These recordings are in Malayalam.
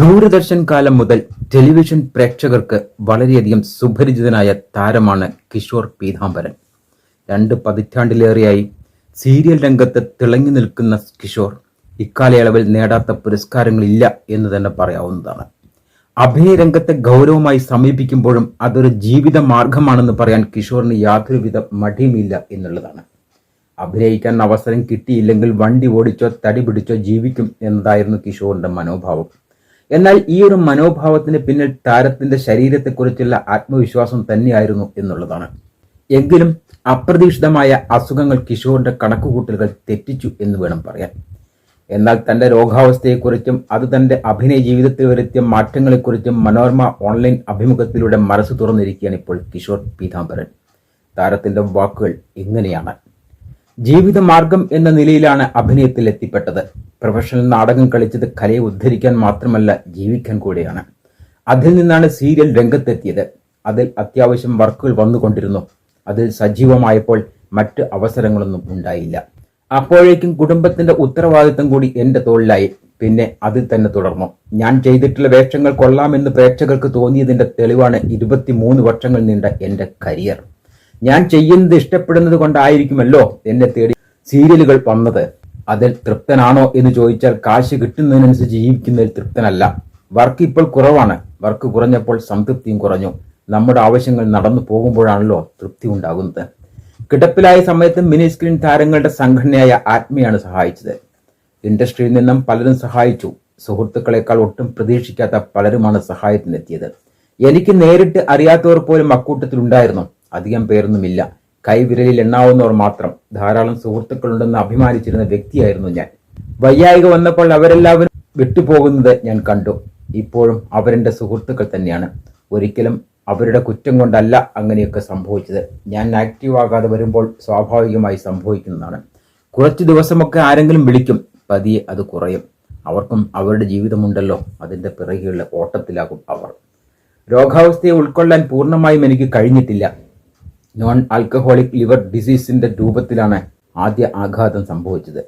ദൂരദർശൻ കാലം മുതൽ ടെലിവിഷൻ പ്രേക്ഷകർക്ക് വളരെയധികം സുപരിചിതനായ താരമാണ് കിഷോർ പീതാംബരൻ. രണ്ട് പതിറ്റാണ്ടിലേറെയായി സീരിയൽ രംഗത്ത് തിളങ്ങി നിൽക്കുന്ന കിഷോർ ഇക്കാലയളവിൽ നേടാത്ത പുരസ്കാരങ്ങളില്ല എന്ന് തന്നെ പറയാവുന്നതാണ്. അഭിനയരംഗത്തെ ഗൗരവമായി സമീപിക്കുമ്പോഴും അതൊരു ജീവിത മാർഗമാണെന്ന് പറയാൻ കിഷോറിന് യാതൊരുവിധ മടിയുമില്ല എന്നുള്ളതാണ്. അഭിനയിക്കാൻ അവസരം കിട്ടിയില്ലെങ്കിൽ വണ്ടി ഓടിച്ചോ തടി പിടിച്ചോ ജീവിക്കും എന്നതായിരുന്നു കിഷോറിന്റെ മനോഭാവം. എന്നാൽ ഈ ഒരു മനോഭാവത്തിന് പിന്നിൽ താരത്തിന്റെ ശരീരത്തെക്കുറിച്ചുള്ള ആത്മവിശ്വാസം തന്നെയായിരുന്നു എന്നുള്ളതാണ്. എങ്കിലും അപ്രതീക്ഷിതമായ അസുഖങ്ങൾ കിഷോറിന്റെ കണക്കുകൂട്ടലുകൾ തെറ്റിച്ചു എന്ന് വേണം പറയാൻ. എന്നാൽ തന്റെ രോഗാവസ്ഥയെക്കുറിച്ചും അത് തന്റെ അഭിനയ ജീവിതത്തിൽ വരുത്തിയ മാറ്റങ്ങളെക്കുറിച്ചും മനോരമ ഓൺലൈൻ അഭിമുഖത്തിലൂടെ മനസ്സ് തുറന്നിരിക്കുകയാണ് ഇപ്പോൾ കിഷോർ പീതാംബരൻ. താരത്തിന്റെ വാക്കുകൾ ഇങ്ങനെയാണ് ജീവിതമാർഗം എന്ന നിലയിലാണ് അഭിനയത്തിൽ എത്തിപ്പെട്ടത്. പ്രൊഫഷണൽ നാടകം കളിച്ചത് കലയെ ഉദ്ധരിക്കാൻ മാത്രമല്ല ജീവിക്കാൻ കൂടെയാണ്. അതിൽ നിന്നാണ് സീരിയൽ രംഗത്തെത്തിയത്. അതിൽ അത്യാവശ്യം വർക്കുകൾ വന്നുകൊണ്ടിരുന്നു. അതിൽ സജീവമായപ്പോൾ മറ്റ് അവസരങ്ങളൊന്നും ഉണ്ടായില്ല. അപ്പോഴേക്കും കുടുംബത്തിന്റെ ഉത്തരവാദിത്തം കൂടി എന്റെ തോളിലായി. പിന്നെ അതിൽ തന്നെ തുടർന്നു. ഞാൻ ചെയ്തിട്ടുള്ള വേഷങ്ങൾ കൊള്ളാമെന്ന് പ്രേക്ഷകർക്ക് തോന്നിയതിന്റെ തെളിവാണ് ഇരുപത്തിമൂന്ന് വർഷങ്ങൾ നീണ്ട എന്റെ കരിയർ. ഞാൻ ചെയ്യുന്നത് ഇഷ്ടപ്പെടുന്നത് കൊണ്ടായിരിക്കുമല്ലോ എന്നെ തേടി സീരിയലുകൾ വന്നത്. അതിൽ തൃപ്തനാണോ എന്ന് ചോദിച്ചാൽ കാശ് കിട്ടുന്നതിനനുസരിച്ച് ജീവിക്കുന്നതിൽ തൃപ്തനല്ല. വർക്ക് ഇപ്പോൾ കുറവാണ്. വർക്ക് കുറഞ്ഞപ്പോൾ സംതൃപ്തിയും കുറഞ്ഞു. നമ്മുടെ ആവശ്യങ്ങൾ നടന്നു പോകുമ്പോഴാണല്ലോ തൃപ്തി ഉണ്ടാകുന്നത്. കിടപ്പിലായ സമയത്ത് മിനി സ്ക്രീൻ താരങ്ങളുടെ സംഘടനയായ ആത്മയാണ് സഹായിച്ചത്. ഇൻഡസ്ട്രിയിൽ നിന്നും പലരും സഹായിച്ചു. സുഹൃത്തുക്കളെക്കാൾ ഒട്ടും പ്രതീക്ഷിക്കാത്ത പലരുമാണ് സഹായത്തിനെത്തിയത്. എനിക്ക് നേരിട്ട് അറിയാത്തവർ പോലും അക്കൂട്ടത്തിൽ ഉണ്ടായിരുന്നു അധികം പേരൊന്നുമില്ല. കൈവിരലിൽ എണ്ണാവുന്നവർ മാത്രം. ധാരാളം സുഹൃത്തുക്കളുണ്ടെന്ന് അഭിമാനിച്ചിരുന്ന വ്യക്തിയായിരുന്നു ഞാൻ. വയ്യായിക വന്നപ്പോൾ അവരെല്ലാവരും വിട്ടുപോകുന്നത് ഞാൻ കണ്ടു. ഇപ്പോഴും അവരെന്റെ സുഹൃത്തുക്കൾ തന്നെയാണ്. ഒരിക്കലും അവരുടെ കുറ്റം കൊണ്ടല്ല അങ്ങനെയൊക്കെ സംഭവിച്ചത്. ഞാൻ ആക്റ്റീവ് ആകാതെ വരുമ്പോൾ സ്വാഭാവികമായി സംഭവിക്കുന്നതാണ്. കുറച്ച് ദിവസമൊക്കെ ആരെങ്കിലും വിളിക്കും. പതിയെ അത് കുറയും. അവർക്കും അവരുടെ ജീവിതമുണ്ടല്ലോ. അതിന്റെ പിറകെയുള്ള ഓട്ടത്തിലാകും അവർ. രോഗാവസ്ഥയെ ഉൾക്കൊള്ളാൻ പൂർണമായും എനിക്ക് കഴിഞ്ഞിട്ടില്ല. നോൺ ആൽക്കഹോളിക് ലിവർ ഡിസീസിന്റെ രൂപത്തിലാണ് ആദ്യ ആഘാതം സംഭവിച്ചത്.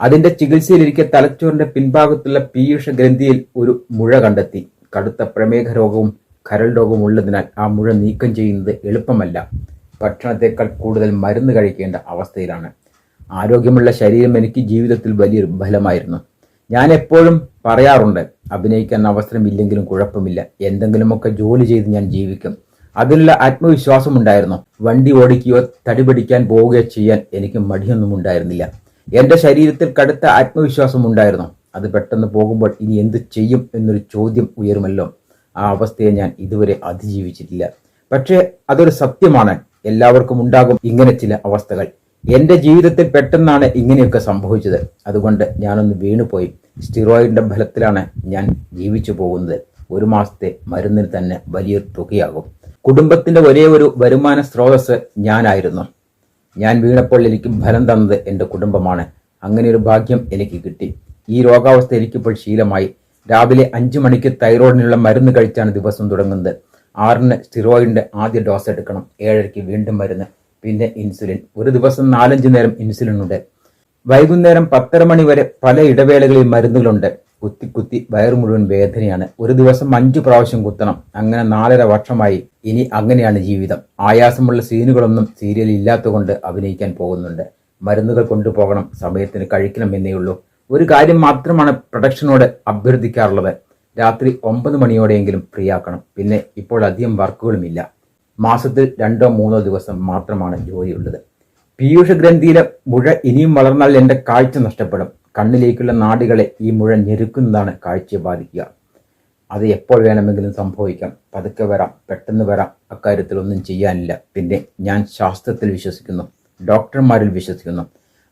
അതിന്റെ ചികിത്സയിലിരിക്കെ തലച്ചോറിന്റെ പിൻഭാഗത്തുള്ള പീയൂഷ ഗ്രന്ഥിയിൽ ഒരു മുഴ കണ്ടെത്തി. കടുത്ത പ്രമേഹ രോഗവും കരൾ രോഗവും ഉള്ളതിനാൽ ആ മുഴ നീക്കം ചെയ്യുന്നത് എളുപ്പമല്ല. ഭക്ഷണത്തെക്കാൾ കൂടുതൽ മരുന്ന് കഴിക്കേണ്ട അവസ്ഥയിലാണ്. ആരോഗ്യമുള്ള ശരീരം എനിക്ക് ജീവിതത്തിൽ വലിയൊരു ബലമായിരുന്നു. ഞാൻ എപ്പോഴും പറയാറുണ്ട് അഭിനയിക്കാൻ അവസരമില്ലെങ്കിലും കുഴപ്പമില്ല. എന്തെങ്കിലുമൊക്കെ ജോലി ചെയ്ത് ഞാൻ ജീവിക്കും. അതിനുള്ള ആത്മവിശ്വാസം ഉണ്ടായിരുന്നു വണ്ടി ഓടിക്കുകയോ തടിപിടിക്കാൻ പോവുകയോ ചെയ്യാൻ എനിക്ക് മടിയൊന്നും ഉണ്ടായിരുന്നില്ല. എന്റെ ശരീരത്തിൽ കടുത്ത ആത്മവിശ്വാസം ഉണ്ടായിരുന്നു അത് പെട്ടെന്ന് പോകുമ്പോൾ ഇനി എന്ത് ചെയ്യും എന്നൊരു ചോദ്യം ഉയരുമല്ലോ. ആ അവസ്ഥയെ ഞാൻ ഇതുവരെ അതിജീവിച്ചിട്ടില്ല. പക്ഷേ അതൊരു സത്യമാണ്. എല്ലാവർക്കും ഉണ്ടാകും ഇങ്ങനെ ചില അവസ്ഥകൾ. എന്റെ ജീവിതത്തിൽ പെട്ടെന്നാണ് ഇങ്ങനെയൊക്കെ സംഭവിച്ചത്. അതുകൊണ്ട് ഞാനൊന്ന് വീണുപോയി. സ്റ്റിറോയിഡിന്റെ ഫലത്തിലാണ് ഞാൻ ജീവിച്ചു പോകുന്നത്. ഒരു മാസത്തെ മരുന്നിന് തന്നെ വലിയൊരു തുകയാകും. കുടുംബത്തിന്റെ ഒരേ ഒരു വരുമാന സ്രോതസ് ഞാനായിരുന്നു. ഞാൻ വീണപ്പോൾ എനിക്ക് ഫലം തന്നത് എന്റെ കുടുംബമാണ്. അങ്ങനെ ഒരു ഭാഗ്യം എനിക്ക് കിട്ടി. ഈ രോഗാവസ്ഥ എനിക്കിപ്പോൾ ശീലമായി. രാവിലെ അഞ്ചു മണിക്ക് തൈറോയിഡിനുള്ള മരുന്ന് കഴിച്ചാണ് ദിവസം തുടങ്ങുന്നത്. ആറിന് സ്റ്റിറോയിഡിന്റെ ആദ്യ ഡോസ് എടുക്കണം. ഏഴരയ്ക്ക് വീണ്ടും മരുന്ന്. പിന്നെ ഇൻസുലിൻ. ഒരു ദിവസം നാലഞ്ച് നേരം ഇൻസുലിൻ ഉണ്ട്. വൈകുന്നേരം പത്തര മണി വരെ പല ഇടവേളകളിൽ മരുന്നുകളുണ്ട്. കുത്തി കുത്തി വയറു മുഴുവൻ വേദനയാണ്. ഒരു ദിവസം അഞ്ചു പ്രാവശ്യം കുത്തണം. അങ്ങനെ നാലര വർഷമായി ഇനി അങ്ങനെയാണ് ജീവിതം. ആയാസമുള്ള സീനുകളൊന്നും സീരിയൽ ഇല്ലാത്തതുകൊണ്ട് അഭിനയിക്കാൻ പോകുന്നുണ്ട്. മരുന്നുകൾ കൊണ്ടുപോകണം സമയത്തിന് കഴിക്കണം എന്നേ ഉള്ളൂ. ഒരു കാര്യം മാത്രമാണ് പ്രൊഡക്ഷനോട് അഭ്യർത്ഥിക്കാറുള്ളത്. രാത്രി ഒമ്പത് മണിയോടെയെങ്കിലും ഫ്രീ ആക്കണം. പിന്നെ ഇപ്പോൾ അധികം വർക്കുകളുമില്ല. മാസത്തിൽ രണ്ടോ മൂന്നോ ദിവസം മാത്രമാണ് ജോലിയുള്ളത്. പീയൂഷ ഗ്രന്ഥിയിലെ മുഴ ഇനിയും വളർന്നാൽ എന്റെ കാഴ്ച നഷ്ടപ്പെടും. കണ്ണിലേക്കുള്ള നാടുകളെ ഈ മുഴ ഞെരുക്കുന്നതാണ് കാഴ്ചയെ ബാധിക്കുക. അത് എപ്പോൾ വേണമെങ്കിലും സംഭവിക്കാം. പതുക്കെ വരാം പെട്ടെന്ന് വരാം. അക്കാര്യത്തിൽ ഒന്നും ചെയ്യാനില്ല. പിന്നെ ഞാൻ ശാസ്ത്രത്തിൽ വിശ്വസിക്കുന്നു. ഡോക്ടർമാരിൽ വിശ്വസിക്കുന്നു.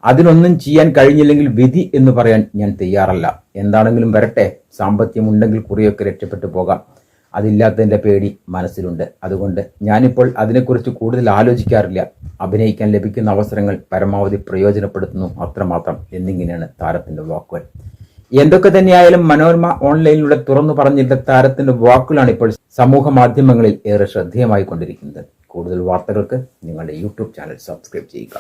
അതിനൊന്നും ചെയ്യാൻ കഴിഞ്ഞില്ലെങ്കിൽ വിധി എന്ന് പറയാൻ ഞാൻ തയ്യാറല്ല. എന്താണെങ്കിലും വരട്ടെ. സാമ്പത്തികം ഉണ്ടെങ്കിൽ കുറിയൊക്കെ രക്ഷപ്പെട്ടു പോകാം. അതില്ലാത്തതിന്റെ പേടി മനസ്സിലുണ്ട്. അതുകൊണ്ട് ഞാനിപ്പോൾ അതിനെക്കുറിച്ച് കൂടുതൽ ആലോചിക്കാറില്ല. അഭിനയിക്കാൻ ലഭിക്കുന്ന അവസരങ്ങൾ പരമാവധി പ്രയോജനപ്പെടുത്തുന്നു അത്രമാത്രം എന്നിങ്ങനെയാണ് താരത്തിന്റെ വാക്കുകൾ. എന്തൊക്കെ തന്നെയായാലും മനോരമ ഓൺലൈനിലൂടെ തുറന്നു പറഞ്ഞിരുന്ന താരത്തിന്റെ വാക്കുകളാണ് ഇപ്പോൾ സമൂഹ മാധ്യമങ്ങളിൽ ഏറെ ശ്രദ്ധേയമായി കൊണ്ടിരിക്കുന്നത് കൂടുതൽ വാർത്തകൾക്ക് നിങ്ങളുടെ യൂട്യൂബ് ചാനൽ സബ്സ്ക്രൈബ് ചെയ്യുക.